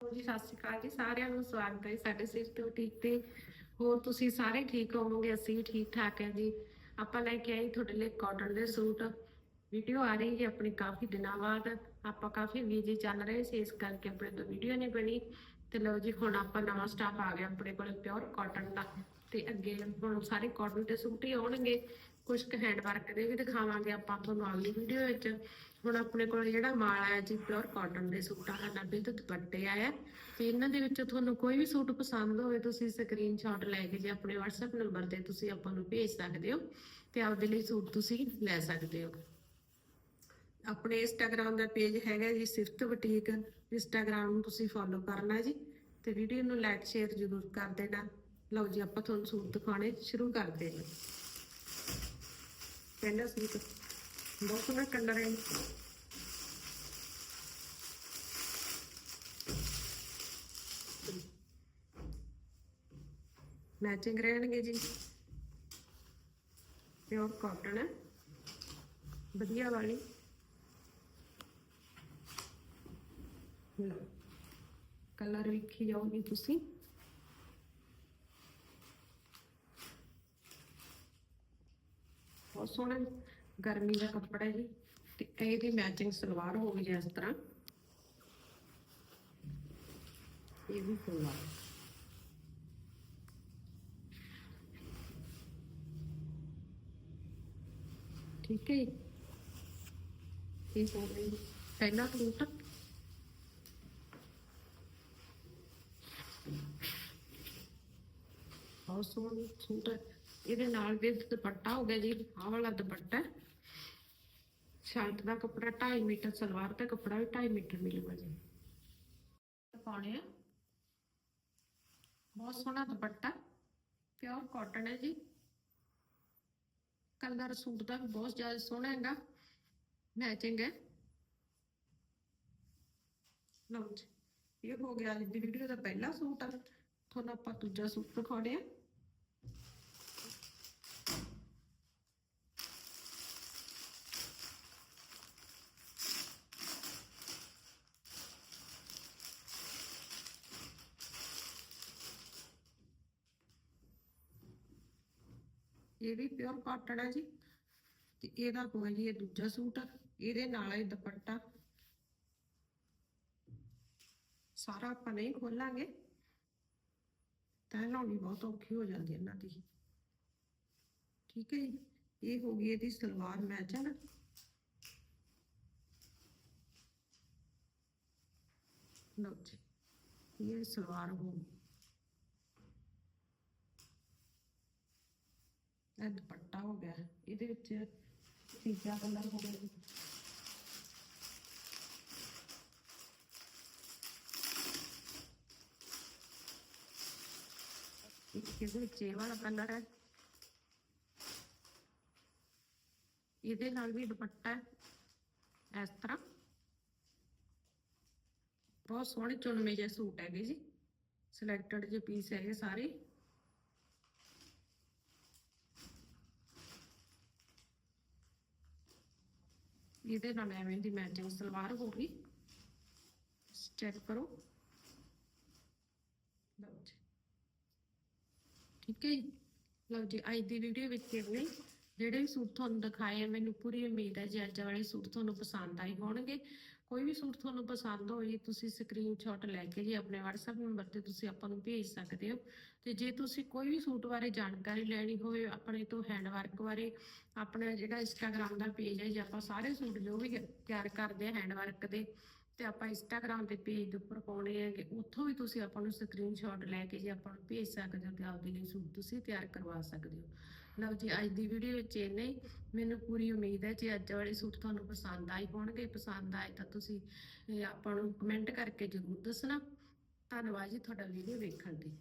ਜੀ, ਸਤਿ ਸ਼੍ਰੀ ਅਕਾਲ ਜੀ, ਸਾਰਿਆਂ ਨੂੰ ਸਵਾਗਤ ਹੈ ਸਾਡੇ ਸਿਸਟ ਬੁਟੀਕ ਤੇ। ਹੋਰ ਤੁਸੀਂ ਸਾਰੇ ਠੀਕ ਹੋਵੋਗੇ? ਅਸੀਂ ਠੀਕ ਠਾਕ ਹੈ ਜੀ। ਆਪਾਂ ਲੈ ਕੇ ਆਏ ਤੁਹਾਡੇ ਲਈ ਕਾਟਨ ਦੇ ਸੂਟ। ਵੀਡੀਓ ਆ ਰਹੀ ਹੈ ਆਪਣੀ ਕਾਫੀ ਦਿਨਾਂ ਬਾਅਦ। ਆਪਾਂ ਕਾਫੀ ਬਿਜ਼ੀ ਚੱਲ ਰਹੇ ਸੀ, ਇਸ ਕਰਕੇ ਆਪਣੇ ਤੋਂ ਵੀਡੀਓ ਨਹੀਂ ਬਣੀ। ਤੇ ਲਓ ਜੀ, ਹੁਣ ਆਪਾਂ ਨਵਾਂ ਸਟਾਫ ਆ ਗਿਆ ਆਪਣੇ ਕੋਲ ਪਿਓਰ ਕਾਟਨ ਦਾ। ਤੇ ਅੱਗੇ ਹੁਣ ਸਾਰੇ ਕਾਟਨ ਦੇ ਸੂਟ ਹੀ ਆਉਣਗੇ। ਕੁਝ ਕੁ ਹੈਂਡ ਵਰਕ ਦੇ ਵੀ ਦਿਖਾਵਾਂਗੇ ਆਪਾਂ ਤੁਹਾਨੂੰ ਅਗਲੀ ਵੀਡੀਓ ਵਿੱਚ। ਹੁਣ ਆਪਣੇ ਕੋਲ ਜਿਹੜਾ ਮਾਲ ਆਇਆ ਜੀ ਪਿਓਰ ਕਾਟਨ ਦੇ ਸੂਟਾਂ ਦਾ 90 ਤੋਂ ਦੁਪੱਟੇ ਆਇਆ। ਤੇ ਇਹਨਾਂ ਦੇ ਵਿੱਚੋਂ ਤੁਹਾਨੂੰ ਕੋਈ ਵੀ ਸੂਟ ਪਸੰਦ ਹੋਵੇ, ਤੁਸੀਂ ਸਕਰੀਨਸ਼ਾਟ ਲੈ ਕੇ ਜੀ ਆਪਣੇ WhatsApp ਨੰਬਰ ਤੇ ਤੁਸੀਂ ਆਪਾਂ ਨੂੰ ਭੇਜ ਸਕਦੇ ਹੋ ਤੇ ਆਪਦੇ ਲਈ ਸੂਟ ਤੁਸੀਂ ਲੈ ਸਕਦੇ ਹੋ। ਆਪਣੇ ਇੰਸਟਾਗ੍ਰam ਦਾ ਪੇਜ ਹੈਗਾ ਜੀ, ਸਿਫਤ ਬੁਟੀਕ। ਇੰਸਟਾਗ੍ਰam ਨੂੰ ਤੁਸੀਂ ਫੋਲੋ ਕਰਨਾ ਜੀ ਤੇ ਵੀਡੀਓ ਨੂੰ ਲਾਈਕ ਸ਼ੇਅਰ ਜ਼ਰੂਰ ਕਰ ਦੇਣਾ। ਲਓ ਜੀ, ਆਪਾਂ ਤੁਹਾਨੂੰ ਸੂਟ ਦਿਖਾਉਣੇ ਸ਼ੁਰੂ ਕਰਦੇ ਹਾਂ। ਪਹਿਲਾ ਸੂਟ। ਬਹੁਤ ਸੋਹਣਾ ਕਲਰ ਹੈ ਮੈਚਿੰਗ ਰਹਿਣਗੇ ਜੀ ਪਿਓਰ ਕਾਟਨ ਹੈ ਵਧੀਆ ਵਾਲੀ ਕਲਰ ਵੇਖੀ ਜਾਓਗੇ ਤੁਸੀਂ ਬਹੁਤ ਸੋਹਣਾ ਗਰਮੀ ਦਾ ਕੱਪੜਾ ਹੈ ਜੀ, ਤੇ ਇਹਦੀ ਮੈਚਿੰਗ ਸਲਵਾਰ ਹੋ ਗਈ ਹੈ ਇਸ ਤਰ੍ਹਾਂ। ਇਹ ਵੀ ਸਲਵਾਰ। ਠੀਕ ਹੈ ਜੀ। ਇਹ ਹੋ ਗਈ ਪਹਿਲਾ ਸੂਟ। ਬਹੁਤ ਸੋਹਣਾ ਸੂਟ ਹੈ। ਇਹਦੇ ਨਾਲ ਵੀ ਦੁਪੱਟਾ ਹੋ ਗਿਆ ਜੀ, ਆਹ ਵਾਲਾ ਦੁਪੱਟਾ। ਸ਼ਰਟ ਦਾ ਕੱਪੜਾ 2.5 ਮੀਟਰ, ਸਲਵਾਰ ਦਾ ਕੱਪੜਾ ਵੀ 2.5 ਮੀਟਰ ਮਿਲੂਗਾ ਜੀ। ਪਾਉਣੇ ਆ। ਬਹੁਤ ਸੋਹਣਾ ਦੁਪੱਟਾ ਪਿਓਰ ਕਾਟਨ ਹੈ ਜੀ। ਕਲਰ ਸੂਟ ਦਾ ਵੀ ਬਹੁਤ ਜ਼ਿਆਦਾ ਸੋਹਣਾ ਹੈਗਾ ਮੈਚਿੰਗ ਹੈ। ਲਓ ਜੀ, ਇਹ ਹੋ ਗਿਆ ਅੱਜ ਦੀ ਵੀਡੀਓ ਦਾ ਪਹਿਲਾ ਸੂਟ ਆ। ਤੁਹਾਨੂੰ ਆਪਾਂ ਦੂਜਾ ਸੂਟ ਦਿਖਾਉਣੇ ਆ। ਇਹ ਵੀ ਪਿਓਰ ਕਾਟਨ ਹੈ ਜੀ। ਤੇ ਇਹਦਾ ਹੋਇਆ ਜੀ ਇਹ ਦੂਜਾ ਸੂਟ ਇਹਦੇ ਨਾਲ ਇਹ ਦੁਪੱਟਾ। ਸਾਰਾ ਆਪਾਂ ਨਹੀਂ ਖੋਲਾਂਗੇ। ਤਾਂ ਲਾਉਣੀ ਬਹੁਤ ਔਖੀ ਹੋ ਜਾਂਦੀ ਇਹਨਾਂ ਦੀ। ਠੀਕ ਹੈ ਜੀ। ਇਹ ਹੋ ਗਈ ਇਹਦੀ ਸਲਵਾਰ ਮੈਚ ਹੈ ਨਾ। ਲਓ ਜੀ, ਇਹ ਸਲਵਾਰ ਹੋ ਗਈ। ਇਹ ਦੁਪੱਟਾ ਹੋ ਗਿਆ। ਇਹਦੇ ਵਿੱਚ ਤੀਜਾ ਕਲਰ ਹੋ ਗਿਆ ਇਹਦੇ ਵਿੱਚ ਇਹ ਵਾਲਾ ਕਲਰ ਹੈ। ਇਹਦੇ ਨਾਲ ਵੀ ਦੁਪੱਟਾ ਹੈ। ਇਸ ਤਰ੍ਹਾਂ। ਬਹੁਤ ਸੋਹਣੇ ਚੁਣਵੇਂ ਜਿਹੇ ਸੂਟ ਹੈਗੇ ਜੀ। ਸਿਲੈਕਟਡ ਜੇ ਪੀਸ ਹੈਗੇ ਸਾਰੇ। ਇਹਦੇ ਨਾਲ ਐਵੇਂ ਦੀ ਮੈਚਿੰਗ ਸਲਵਾਰ ਹੋ ਚੈੱਕ ਕਰੋ। ਲਓ ਜੀ। ਠੀਕ ਹੈ ਲਓ ਜੀ, ਅੱਜ ਦੀ ਵੀਡੀਓ ਵਿੱਚ ਇਹਨੇ ਜਿਹੜੇ ਵੀ ਸੂਟ ਤੁਹਾਨੂੰ ਦਿਖਾਏ ਮੈਨੂੰ ਪੂਰੀ ਉਮੀਦ ਹੈ ਜੀ ਅੱਜ ਵਾਲੇ ਸੂਟ ਤੁਹਾਨੂੰ ਪਸੰਦ ਆਏ ਹੋਣਗੇ। ਕੋਈ ਵੀ ਸੂਟ ਤੁਹਾਨੂੰ ਪਸੰਦ ਹੋਏ, ਤੁਸੀਂ ਸਕਰੀਨਸ਼ਾਟ ਲੈ ਕੇ ਜੀ ਆਪਣੇ WhatsApp ਨੰਬਰ ਤੇ ਤੁਸੀਂ ਆਪਾਂ ਨੂੰ ਭੇਜ ਸਕਦੇ ਹੋ। ਤੇ ਜੇ ਤੁਸੀਂ ਕੋਈ ਵੀ ਸੂਟ ਬਾਰੇ ਜਾਣਕਾਰੀ ਲੈਣੀ ਹੋਵੇ, ਆਪਣੇ ਤੋਂ ਹੈਂਡ ਵਰਕ ਬਾਰੇ, ਆਪਣਾ ਜਿਹੜਾ ਇੰਸਟਾਗ੍ਰam ਦਾ ਪੇਜ ਹੈ ਜੀ, ਆਪਾਂ ਸਾਰੇ ਸੂਟ ਜੋ ਵੀ ਤਿਆਰ ਕਰਦੇ ਆ ਹੈਂਡ ਵਰਕ ਦੇ ਤੇ ਆਪਾਂ ਇੰਸਟਾਗ੍ਰam ਦੇ ਪੇਜ ਦੇ ਉੱਪਰ ਪਾਉਣੇ ਹੈਗੇ ਉੱਥੋਂ ਵੀ ਤੁਸੀਂ ਆਪਾਂ ਨੂੰ ਸਕਰੀਨਸ਼ਾਟ ਲੈ ਕੇ ਜੇ ਆਪਾਂ ਨੂੰ ਭੇਜ ਸਕਦੇ ਹੋ ਤੇ ਆਪਦੇ ਲਈ ਸੂਟ ਤੁਸੀਂ ਤਿਆਰ ਕਰਵਾ ਸਕਦੇ ਹੋ। ਲਓ ਜੀ, ਅੱਜ ਦੀ ਵੀਡੀਓ ਵਿੱਚ ਇੰਨਾ ਹੀ। ਮੈਨੂੰ ਪੂਰੀ ਉਮੀਦ ਹੈ ਜੇ ਅੱਜ ਵਾਲੇ ਸੂਟ ਤੁਹਾਨੂੰ ਪਸੰਦ ਆਏ ਹੋਣਗੇ, ਪਸੰਦ ਆਏ ਤਾਂ ਤੁਸੀਂ ਆਪਾਂ ਨੂੰ ਕਮੈਂਟ ਕਰਕੇ ਜ਼ਰੂਰ ਦੱਸਣਾ। ਧੰਨਵਾਦ ਜੀ ਤੁਹਾਡਾ ਵੀਡੀਓ ਵੇਖਣ ਲਈ।